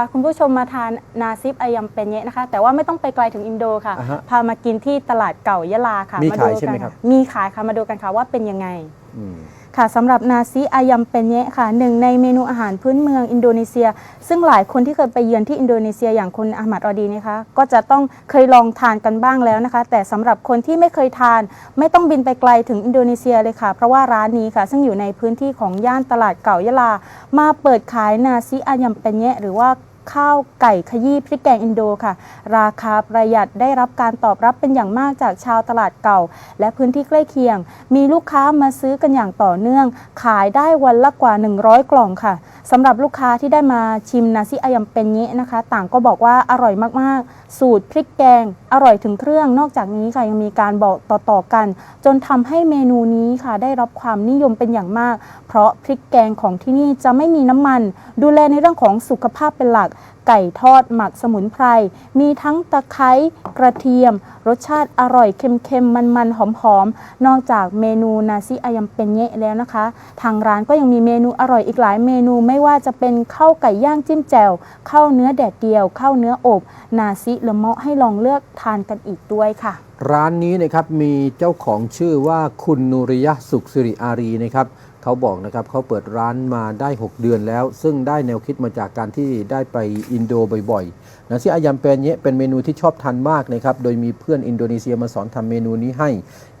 าคุณผู้ชมมาทานนาซิปอายัมเปนเยะนะคะ แต่ว่าไม่ต้องไปไกลถึงอินโดค่ะ อ่าฮะพามากินที่ตลาดเก่ายะลาค่ะมีดูขายใช่ไหมกันครับ มีขายค่ะมาดูกันค่ะว่าเป็นยังไง อืม ค่ะสำหรับนาซิอายัมเปนเยะค่ะหนึ่งในเมนูอาหารพื้นเมืองอินโดนีเซีย ซึ่งหลายคนที่เคยไปเยือนที่อินโดนีเซียอย่างคุณอาหมัดออดีนะคะ ก็จะต้องเคยลองทานกันบ้างแล้วนะคะ แต่สำหรับคนที่ไม่เคยทาน ไม่ต้องบินไปไกลถึงอินโดนีเซียเลยค่ะ เพราะว่าร้านนี้ค่ะ ซึ่งอยู่ในพื้นที่ของย่านตลาดเก่ายะลา มาเปิดขายนาซิอายัมเปนเยะหรือว่า ข้าวไก่ขยี้พริกแกงอินโดค่ะ ราคาประหยัดได้รับการตอบรับเป็นอย่างมากจากชาวตลาดเก่า และพื้นที่ใกล้เคียง มีลูกค้ามาซื้อกันอย่างต่อเนื่อง ขายได้วันละกว่า 100 กล่องค่ะ สำหรับลูกค้าที่ได้มาชิมนาซิอายัมเป็นเนะนะคะ ต่างก็บอกว่าอร่อยมากๆ สูตรพริกแกง อร่อยถึงเครื่อง นอกจากนี้ค่ะยังมีการบอกต่อๆกัน จนทำให้เมนูนี้ค่ะ ได้รับความนิยมเป็นอย่างมาก เพราะพริกแกงของที่นี่จะไม่มีน้ำมัน ดูแลในเรื่องของสุขภาพเป็นหลัก ไก่ทอดหมักสมุนไพร มีทั้งตะไคร้กระเทียม รสชาติอร่อยเค็มๆ มันๆ หอมๆ นอกจากเมนูนาซิอายัมเป็นเยะแล้วนะคะ ทางร้านก็ยังมีเมนูอร่อยอีกหลายเมนูไม่ว่าจะเป็นข้าวไก่ย่างจิ้มแจ่วข้าวเนื้อแดดเดียวข้าวเนื้ออบ นาซิละเมาะให้ลองเลือกทานกันอีกด้วยค่ะ ร้านนี้นะครับมีเจ้าของชื่อว่าคุณนูริยะสุขสิริอารีนะครับ เขาบอกนะครับเขาเปิดร้านมาได้ 6 เดือนแล้ว ซึ่งได้แนวคิดมาจากการที่ได้ไปอินโดบ่อยๆนะซิอายัมเปนเนี้เป็นเมนูที่ชอบทานมากนะครับโดยมีเพื่อนอินโดนีเซียมาสอนทำเมนูนี้ให้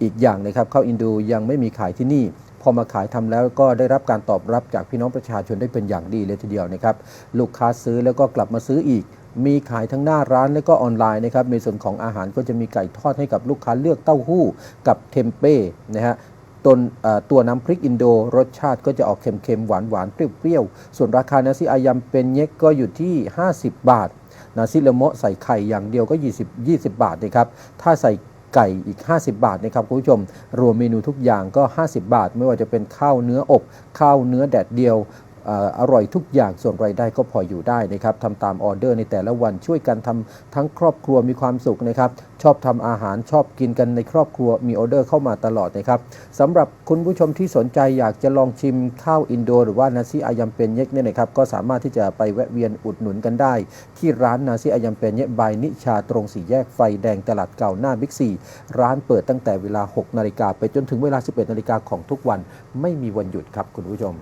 อีกอย่างนะครับข้าวอินโดยังไม่มีขายที่นี่ พอมาขายทำแล้วก็ได้รับการตอบรับจากพี่น้องประชาชนได้เป็นอย่างดีเลยทีเดียวนะครับลูกค้าซื้อแล้วก็กลับมาซื้ออีกมีขายทั้งหน้าร้านและก็ออนไลน์นะครับในส่วนของอาหารก็จะมีไก่ทอดให้กับลูกค้าเลือกเต้าหู้กับเทมเป้นะฮะ ตนตัวน้ำพริกอินโดรสชาติก็จะออกเค็มๆ หวานๆ เปรี้ยวๆ ส่วนราคานาซิอายัมเป็นเย็กก็อยู่ที่ 50 บาท นาซิละโมะใส่ไข่อย่างเดียวก็ 20 20 บาทนะครับ ถ้าใส่ไก่อีก 50 บาทนะครับคุณผู้ชม รวมเมนูทุกอย่างก็ 50 บาท ไม่ว่าจะเป็นข้าวเนื้ออบ ข้าวเนื้อแดดเดียว อร่อยทุกอย่างส่วนรายได้ก็พออยู่ได้นะครับทำตามออเดอร์ในแต่ละวันช่วยกันทำทั้งครอบครัวมีความสุขนะครับชอบทำอาหารชอบกินกันในครอบครัวมีออเดอร์เข้ามาตลอดนะครับสำหรับคุณผู้ชมที่สนใจอยากจะลองชิมข้าวอินโด หรือว่านาซีอายัมเป็นเยกเนี่ยนะครับก็สามารถที่จะไปแวะเวียนอุดหนุนกันได้ ที่ร้านนาซีอายัมเป็นเยกบายนิชาตรงสี่แยกไฟแดงตลาดเก่าหน้าบิ๊กซีร้านเปิดตั้งแต่เวลา 6 นาฬิกาไปจนถึงเวลา 11 นาฬิกาของทุกวัน ไม่มีวันหยุดครับคุณผู้ชม